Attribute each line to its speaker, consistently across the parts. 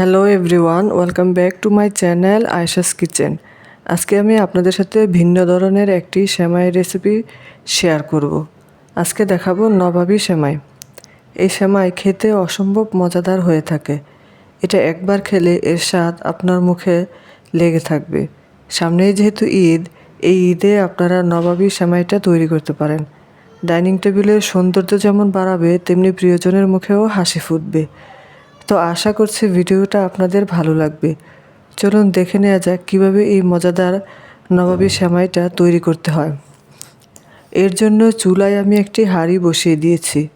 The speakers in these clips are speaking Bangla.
Speaker 1: Hello everyone welcome back to my channel Ayesha's kitchen আজকে আমি আপনাদের সাথে ভিন্ন ধরনের একটি সেমাই রেসিপি শেয়ার করব। আজকে দেখাবো নবাবী সেমাই। এই সেমাই খেতে অসম্ভব মজাদার হয়ে থাকে। এটা একবার খেলে এর স্বাদ আপনার মুখে লেগে থাকবে। সামনেই যেহেতু ঈদ, এই ঈদে আপনারা নবাবি সেমাইটা তৈরি করতে পারেন। ডাইনিং টেবিলের সৌন্দর্য যেমন বাড়াবে, তেমনি প্রিয়জনের মুখেও হাসি ফুটবে। তো আশা করছি ভিডিওটা আপনাদের ভালো লাগবে। চলুন দেখে নেওয়া যাক কীভাবে এই মজাদার নবাবী সেমাইটা তৈরি করতে হয়। এর জন্য চুলায় আমি একটি হাঁড়ি বসিয়ে দিয়েছি।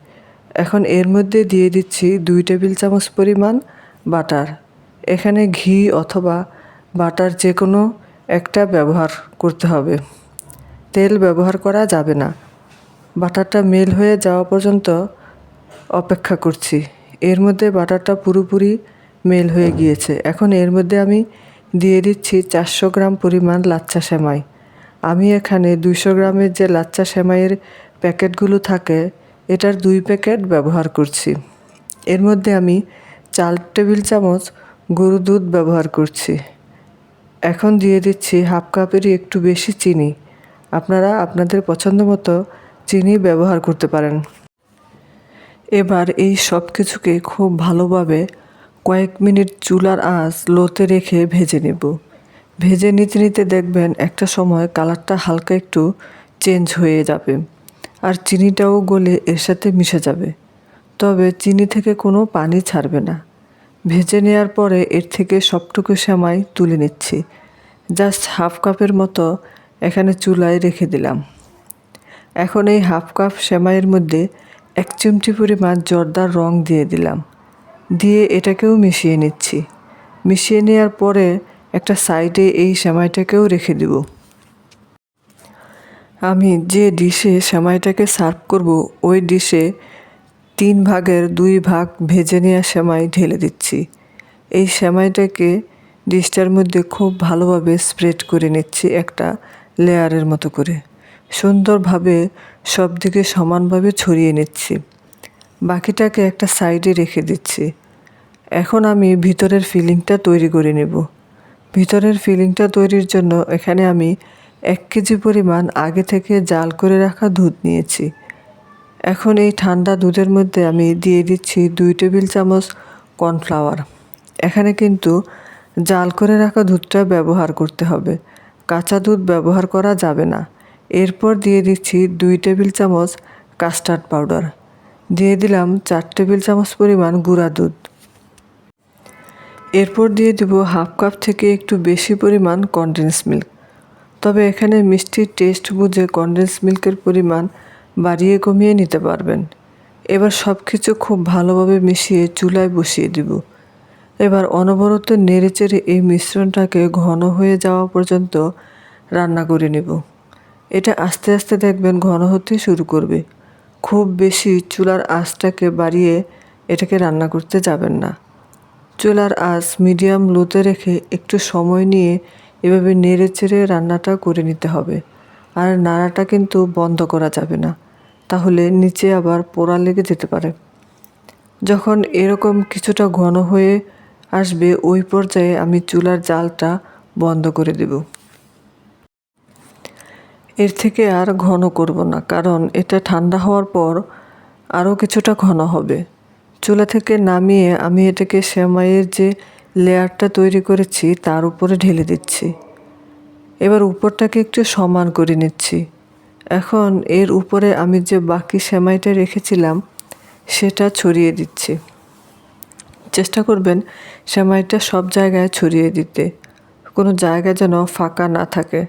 Speaker 1: এখন এর মধ্যে দিয়ে দিচ্ছি দুই টেবিল চামচ পরিমাণ বাটার। এখানে ঘি অথবা বাটার যে কোনো একটা ব্যবহার করতে হবে। তেল ব্যবহার করা যাবে না। বাটারটা মেল হয়ে যাওয়া পর্যন্ত অপেক্ষা করছি। এর মধ্যে বাটারটা পুরোপুরি মেল হয়ে গিয়েছে। এখন এর মধ্যে আমি দিয়ে দিচ্ছি চারশো গ্রাম পরিমাণ লাচ্চা সেমাই। আমি এখানে দুইশো গ্রামের যে লাচ্চা সেমাইয়ের প্যাকেটগুলো থাকে, এটার দুই প্যাকেট ব্যবহার করছি। এর মধ্যে আমি চার টেবিল চামচ গরু দুধ ব্যবহার করছি। এখন দিয়ে দিচ্ছি হাফ কাপেরই একটু বেশি চিনি। আপনারা আপনাদের পছন্দ মতো চিনি ব্যবহার করতে পারেন। এবার এই সব কিছুকে খুব ভালোভাবে কয়েক মিনিট চুলার আঁচ লোতে রেখে ভেজে নেব। ভেজে নিতে নিতে দেখবেন একটা সময় কালারটা হালকা একটু চেঞ্জ হয়ে যাবে আর চিনিটাও গলে এর সাথে মিশে যাবে। তবে চিনি থেকে কোনো পানি ছাড়বে না। ভেজে নেওয়ার পরে এর থেকে সবটুকু সেমাই তুলে নিচ্ছি। জাস্ট হাফ কাপের মতো এখানে চুলায় রেখে দিলাম। এখন এই হাফ কাপ সেমাইয়ের মধ্যে এক চিমটি পরিমাণ জর্দার রং দিয়ে দিলাম। দিয়ে এটাকেও মিশিয়ে নিচ্ছি। মিশিয়ে নেওয়ার পরে একটা সাইডে এই সেমাইটাকেও রেখে দিব। আমি যে ডিশে সেমাইটাকে সার্ভ করব, ওই ডিশে তিন ভাগের দুই ভাগ ভেজে নেওয়া সেমাই ঢেলে দিচ্ছি। এই সেমাইটাকে ডিশটার মধ্যে খুব ভালোভাবে স্প্রেড করে নিচ্ছি একটা লেয়ারের মতো করে। সুন্দরভাবে সব দিকে সমানভাবে ছড়িয়ে নিচ্ছি। বাকিটাকে একটা সাইডে রেখে দিচ্ছি। এখন আমি ভিতরের ফিলিংটা তৈরি করে নেব। ভিতরের ফিলিংটা তৈরির জন্য এখানে আমি এক কেজি পরিমাণ আগে থেকে জাল করে রাখা দুধ নিয়েছি। এখন এই ঠান্ডা দুধের মধ্যে আমি দিয়ে দিচ্ছি দুই টেবিল চামচ কর্নফ্লাওয়ার। এখানে কিন্তু জাল করে রাখা দুধটা ব্যবহার করতে হবে। কাঁচা দুধ ব্যবহার করা যাবে না। এরপর দিয়ে দিচ্ছি দুই টেবিল চামচ কাস্টার্ড পাউডার। দিয়ে দিলাম চার টেবিল চামচ পরিমাণ গুঁড়া দুধ। এরপর দিয়ে দেব হাফ কাপ থেকে একটু বেশি পরিমাণ কনডেন্স মিল্ক তবে এখানে মিষ্টির টেস্ট বুঝে কনডেন্স মিল্কের পরিমাণ বাড়িয়ে কমিয়ে নিতে পারবেন। এবার সব কিছু খুব ভালোভাবে মিশিয়ে চুলায় বসিয়ে দিব। এবার অনবরত নেড়েচেড়ে এই মিশ্রণটাকে ঘন হয়ে যাওয়া পর্যন্ত রান্না করে নেব। এটা আস্তে আস্তে দেখবেন ঘন হতে শুরু করবে। খুব বেশি চুলার আঁচটাকে বাড়িয়ে এটাকে রান্না করতে যাবেন না। চুলার আঁচ মিডিয়াম লোতে রেখে একটু সময় নিয়ে এভাবে নেড়ে চেড়ে রান্নাটা করে নিতে হবে। আর নাড়াটা কিন্তু বন্ধ করা যাবে না, তাহলে নিচে আবার পোড়া লেগে যেতে পারে। যখন এরকম কিছুটা ঘন হয়ে আসবে, ওই পর্যায়ে আমি চুলার জালটা বন্ধ করে দেব। এর থেকে আর ঘন করব না, কারণ এটা ঠান্ডা হওয়ার পর আরও কিছুটা ঘন হবে। চুলা থেকে নামিয়ে আমি এটাকে সেমাইয়ের যে লেয়ারটা তৈরি করেছি, তার উপরে ঢেলে দিচ্ছি। এবার উপরটাকে একটু সমান করে নিচ্ছি। এখন এর উপরে আমি যে বাকি সেমাইটা রেখেছিলাম, সেটা ছড়িয়ে দিচ্ছি। চেষ্টা করবেন সেমাইটা সব জায়গায় ছড়িয়ে দিতে। কোনো জায়গা যেন ফাঁকা না থাকে।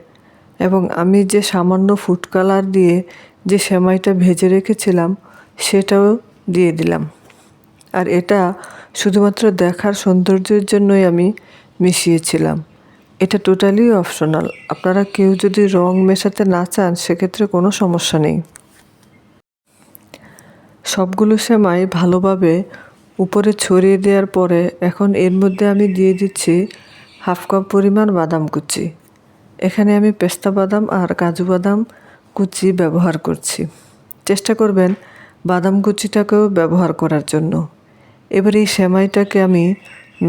Speaker 1: এবং আমি যে সামান্য ফুড কালার দিয়ে যে সেমাইটা ভেজে রেখেছিলাম, সেটাও দিয়ে দিলাম। আর এটা শুধুমাত্র দেখার সৌন্দর্যের জন্যই আমি মিশিয়েছিলাম। এটা টোটালি অপশনাল আপনারা কেউ যদি রং মেশাতে না চান, সেক্ষেত্রে কোনো সমস্যা নেই। সবগুলো সেমাই ভালোভাবে উপরে ছড়িয়ে দেওয়ার পরে এখন এর মধ্যে আমি দিয়ে দিচ্ছি হাফ কাপ পরিমাণ বাদাম কুচি। এখানে আমি পেস্তা বাদাম আর কাজু বাদাম কুচি ব্যবহার করছি। চেষ্টা করবেন বাদাম কুচিটাকেও ব্যবহার করার জন্য। এবার এই সেমাইটাকে আমি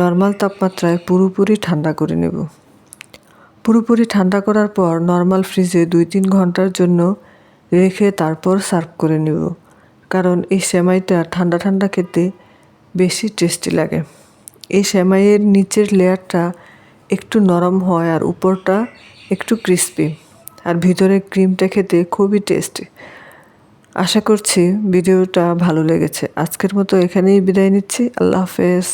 Speaker 1: নর্মাল তাপমাত্রায় পুরোপুরি ঠান্ডা করে নেব। পুরোপুরি ঠান্ডা করার পর নর্মাল ফ্রিজে দুই তিন ঘণ্টার জন্য রেখে তারপর সার্ভ করে নেব, কারণ এই সেমাইটা ঠান্ডা ঠান্ডা খেতে বেশি টেস্টি লাগে। এই সেমাইয়ের নিচের লেয়ারটা একটু নরম হয় আর উপরটা একটু ক্রিস্পি আর ভিতরে ক্রিমটা খেতে খুবই টেস্টি আশা করছি ভিডিওটা ভালো লেগেছে। আজকের মতো এখানেই বিদায় নিচ্ছি। আল্লাহ হাফেজ।